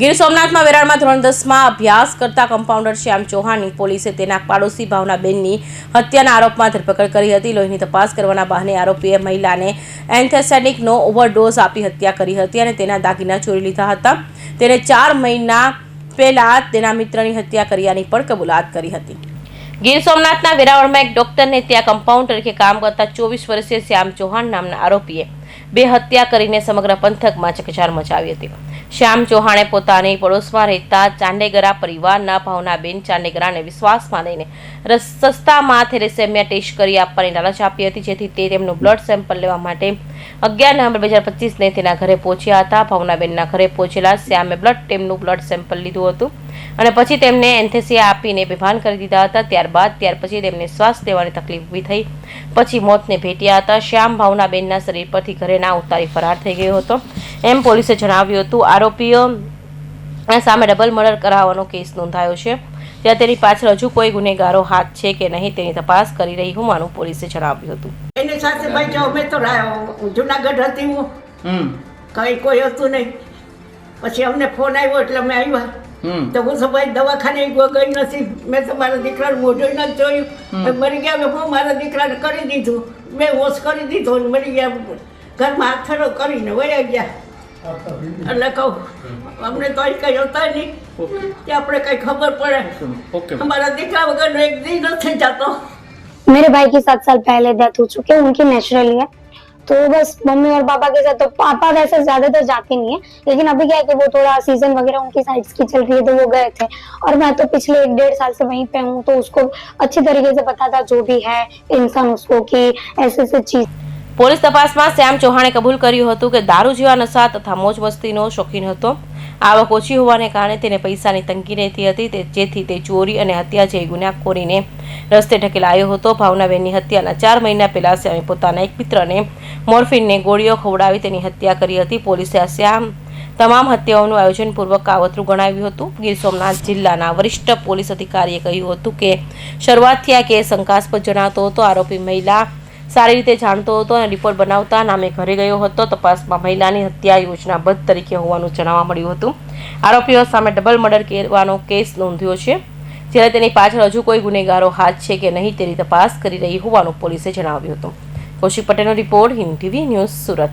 ગીર સોમનાથમાં વેરાળમાં ધોરણ દસમાં અભ્યાસ કરતા કમ્પાઉન્ડર શ્યામ ચૌહાણની પોલીસે તેના પાડોશી ભાવનાબેનની હત્યાના આરોપમાં ધરપકડ કરી હતી. લોહીની તપાસ કરવાના બહાને આરોપીએ મહિલાને એન્થેસેનિકનો ઓવરડોઝ આપી હત્યા કરી હતી અને તેના દાગીના ચોરી લીધા હતા. તેને ચાર મહિના પહેલા તેના મિત્રની હત્યા કર્યાની પણ કબૂલાત કરી હતી. ગીર સોમનાથના વેરાવળમાં એક ડોક્ટરને ત્યાં કમ્પાઉન્ડ તરીકે કામ કરતા ચોવીસ વર્ષીય શ્યામ ચૌહાણ નામના આરોપીએ બે હત્યા કરીને સમગ્ર પંથકમાં ચકચાર મચાવી હતી. શ્યામ ચૌહાણે પોતાની પડોશમાં રહેતા ચાંડેગરા પરિવારના ભાવનાબેન ચાંડેગરાને વિશ્વાસમાં લઈને સસ્તામાં થેરેસેમિયા ટેસ્ટ કરી આપવાની લાલચ આપી હતી, જેથી તે તેમનું બ્લડ સેમ્પલ લેવા માટે અગિયાર નવેમ્બર બે હજાર પચીસને તેના ઘરે પહોંચ્યા હતા. ભાવનાબેનના ઘરે પહોંચેલા શ્યામે બ્લડ તેમનું બ્લડ સેમ્પલ લીધું હતું અને પછી તેમને એન્થેસિયા આપીને બેભાન કરી દીધા હતા. ત્યારબાદ, ત્યાર પછી તેમને શ્વાસ લેવાની તકલીફ ઊભી થઈ. પછી મોતને ભેટ્યા હતા. શ્યામ ભાવનાબેનના શરીર પરથી ઘરે ના ઉતારી ફરાર થઈ ગયો હતો. એમ પોલીસે જણાવ્યું હતું, આરોપીઓ સામે ડબલ મર્ડર કરાવવાનો કેસ નોંધાયો છે. ત્યાં તેની પાછળ હજુ કોઈ ગુનેગારો હાથ છે કે નહીં તેની તપાસ કરી રહી હોવાનું પોલીસે જણાવ્યું હતું. એની સાથે ભાઈ જો અમે તો જુનાગઢ હતી હું. કંઈ કોઈ હતું નહીં. પછી અમને ફોન આવ્યો એટલે અમે આવ્યા. તો હું ભાઈ દવાખાને ગઈ નથી. મેં તો મારા દીકરાનું મોઢું નથી જોયું. મરી ગયા હું મારા દીકરાને કરી દીધું. મેં હોશ કરી દીધો મરી ગયા. ઘરમાં હાથરો કરીને વયા ગયા. એટલે કહું અમને તો અહીં કંઈ હતા નહીં. કે આપણે કંઈ ખબર પડે. અમારા દીકરા વગરનો એક દી નથી જતો. मेरे भाई की सात साल पहले डेथ हो चुकी है उनकी नेचुरली है तो बस मम्मी और पापा के साथ तो पापा वैसे ज्यादातर जाते नहीं है लेकिन अभी क्या है कि वो थोड़ा सीजन वगैरह उनकी साइड्स की चल रही है तो वो गए थे और मैं तो पिछले एक डेढ़ साल से वहीं पे हूँ तो उसको अच्छी तरीके से पता था जो भी है इंसान उसको कि ऐसे ऐसे चीज પોલીસ તપાસમાં શ્યામ ચૌહાણે કબૂલ કર્યું હતું કે દારૂ જેવા નશા તથા મોજ મસ્તીનો શોખીન હતો આવક ઓછી હોવાને કારણે તેને પૈસાની તંગી રહેતી હતી. જેથી તે ચોરી અને હત્યા જેવી ગુનાખોરીને રસ્તે ઢકેલાયો હતો. ભાવનાબેનની હત્યાના ચાર મહિના પહેલા શ્યામે પોતાના એક મિત્રને મોર્ફિનને ગોળીઓ ખવડાવી તેની હત્યા કરી હતી. પોલીસે આ શ્યામ તમામ હત્યાઓનું આયોજનપૂર્વક કાવતરું ગણાવ્યું હતું. ગીર સોમનાથ જિલ્લાના વરિષ્ઠ પોલીસ અધિકારીએ કહ્યું હતું કે શરૂઆતથી આ કેસ શંકાસ્પદ જણાતો હતો. આરોપી મહિલા સારી રીતે જાણતો હતો અને રિપોર્ટ બનાવતા નામે ઘરે ગયો હતો. તપાસમાં મહિલાની હત્યા યોજનાબદ્ધ તરીકે હોવાનું જણાવવા મળ્યું હતું. આરોપીઓ સામે ડબલ મર્ડર કરવાનો કેસ નોંધ્યો છે. જ્યારે તેની પાછળ હજુ કોઈ ગુનેગારો હાથ છે કે નહીં તેની તપાસ કરી રહી હોવાનું પોલીસે જણાવ્યું હતું. કૌશિક પટેલનો report Hind TV news Surat.